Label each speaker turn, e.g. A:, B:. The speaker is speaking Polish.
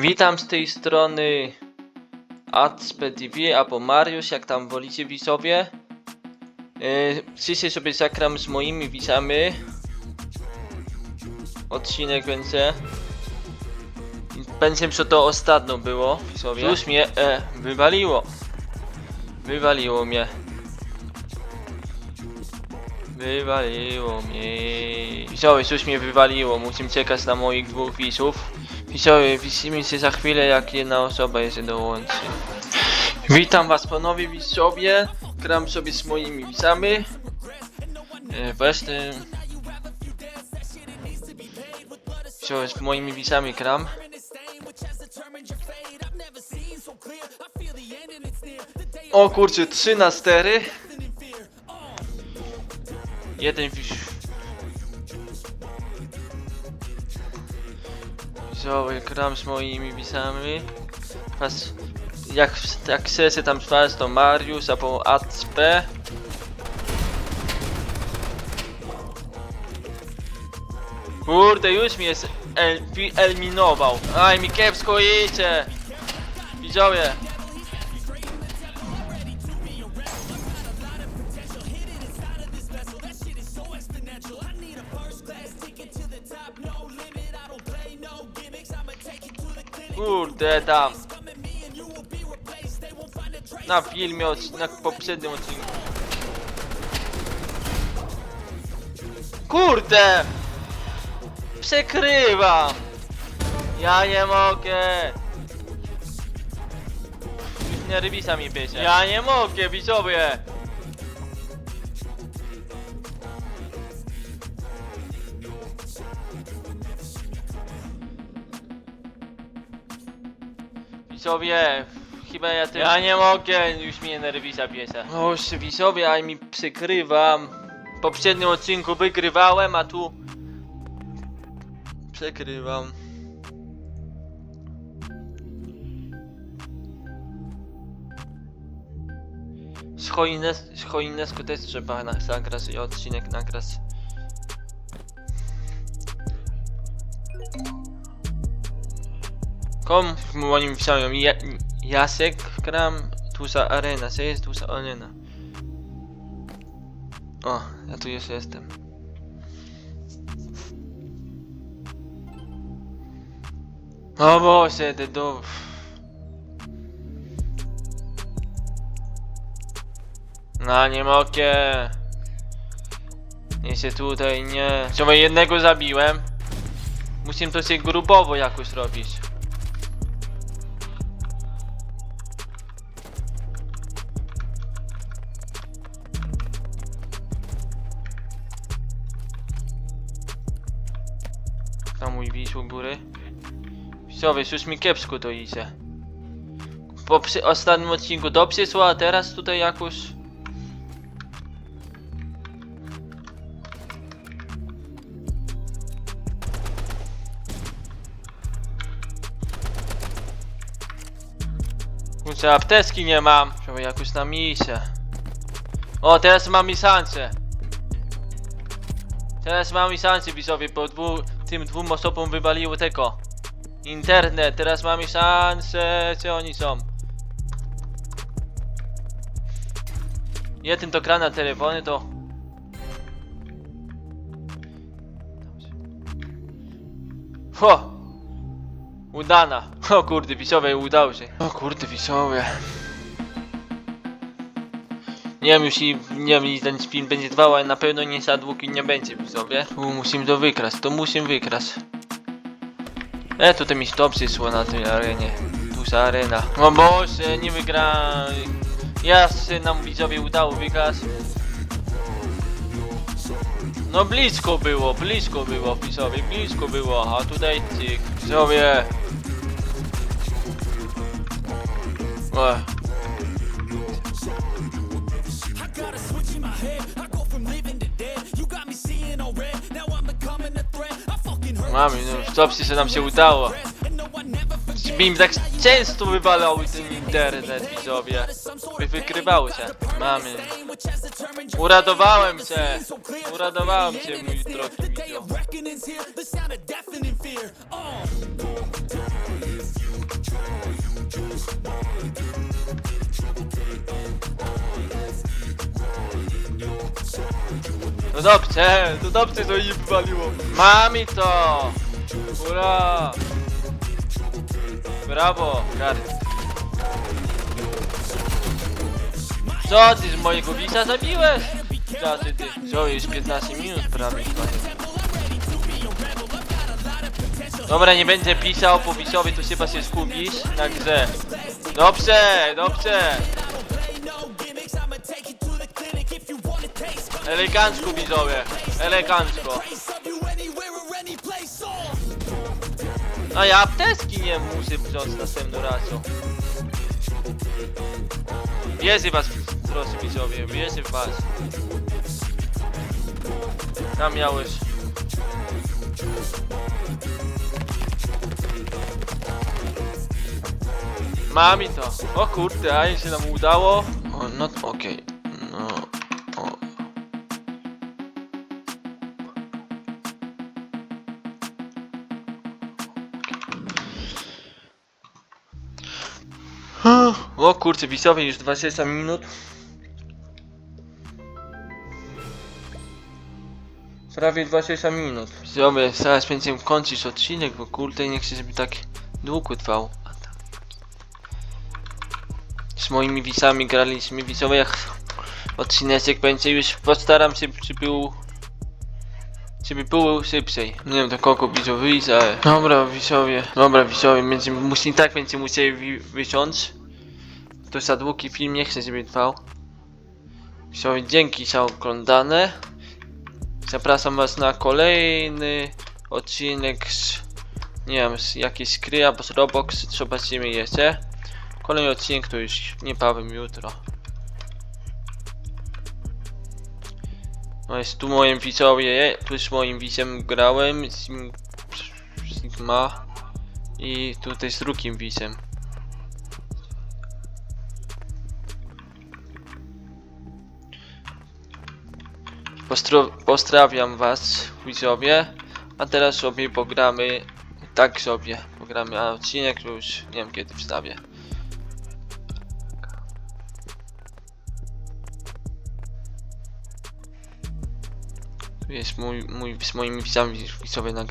A: Witam z tej strony AdspTV albo Mariusz, jak tam wolicie widzowie. Yy, dzisiaj sobie zagram z moimi widzami. Odcinek będzie. Będzie, że to ostatnio było, widzowie. Już mnie e, wywaliło. Wywaliło mnie. Wywaliło mnie. Widzowie, już mnie wywaliło. Musimy czekać na moich dwóch widzów. Widzowie, widzimy się za chwilę, jak jedna osoba jeszcze dołączy. Witam was ponownie widzowie. Gram sobie z moimi widzami. E, Właśnie... Z moimi widzami gram. O kurczę, 3 na 4. Jeden wisz. Widzowie, gram z moimi widzami. Was, jak, jak chcecie tam spać, to Mariusz albo ACP. Kurde, już mnie el, eliminował. Aj, mi kiepsko idzie. Widzowie. Kurde tam. Na filmie, na poprzednim odcinku. Kurde! Przekrywam! Ja nie mogę! Nie rybisa mi piesie. Ja nie mogę, widzowie! Widzowie, chyba ja też... Ja nie mogę, już mnie nerwisa piesa. O, widzowie, a mi przykrywam. W poprzednim odcinku wygrywałem, a tu... Przekrywam. Z Choines, z Choinesku też trzeba na, zagrać i odcinek nagrać. Kom moim pisałem ja, Jasek gram Tusa Arena, co jest Tusa Arena? O, ja tu już jestem. O Boże, te do... No nie mogę. Nie się tutaj nie... Czemu jednego zabiłem? Musimy to się grupowo jakoś robić. Tam mój widz u góry. Widzowie, już mi kiepsko to idzie. Po przy ostatnim odcinku dobrze szło, a teraz tutaj jakoś... Kurczę, apteczki nie mam. Trzeba jakoś na misie. O, teraz mam misancę. Teraz mam misancę, widzowie, bo dwu, tym dwóm osobom wywaliło tego. Internet, teraz mam szansę, gdzie oni są? Jeden to gra na telefony, to... Ho! Udana. O kurde, widzowie, udało się. O kurde, widzowie. Nie wiem już i nie wiem ten film będzie trwał, ale na pewno nie za długi nie będzie widzowie. Tu musimy to wykraść, to musimy wykraść. E, tutaj mi się dobrze szło na tej arenie. Duża arena. O Boże, nie wygra. Ja się nam widzowie udało wygrać. No blisko było, blisko było widzowie, blisko było, a tutaj cyk, widzowie. O. Mamy, no dobrze, że nam się udało. Mi tak często wywalały ten internet, widzowie. Wy wykrywały się. Mamy. Uradowałem cię. Uradowałem cię, mój drogi
B: day
A: No dobrze, to dobrze, że jej wywaliło. Mami to! Ura! Brawo, Gary. Co ty z mojego wisa zabiłeś? Co ty, ty? Co, już 15 minut prawie. Dobra, nie będę pisał po wisowi, to chyba się skupisz grze. Dobrze, dobrze. Elegancko widzowie, elegancko. A ja apteczki nie muszę wziąć następnym razem. Wierzę was, drodzy widzowie, wierzę w was. Tam miałeś. Mami to. O kurde, a się nam udało. O, no okej. No. O kurczę, widzowie już 20 minut. Prawie 20 minut. Widzowie, zaraz będziemy kończyć odcinek, bo kurde nie chcę, żeby tak długo trwał. Tak. Z moimi wisami graliśmy, widzowie, jak odcineczek będzie już postaram się, żeby był żeby było szybciej. Nie wiem do kogo widzą wyjść, ale... Dobra widzowie, dobra widzowie, będziemy, musi, tak będziemy musieli wi- wyciąć. To za długi film, nie chcę, żeby trwał. Widzowie, dzięki za oglądane. Zapraszam was na kolejny odcinek z... Nie wiem, z jakiejś gry albo z Roblox, zobaczymy jeszcze. Kolejny odcinek to już niebawem jutro. No jest tu moim widzowie, tu z moim widzem grałem, Sim- Sigma i tutaj z drugim widzem. Pozdrawiam was widzowie, a teraz sobie pogramy, tak sobie pogramy, a odcinek już nie wiem kiedy wstawię. Tu jest mój, mój z moimi widzami widzowie nagrywa.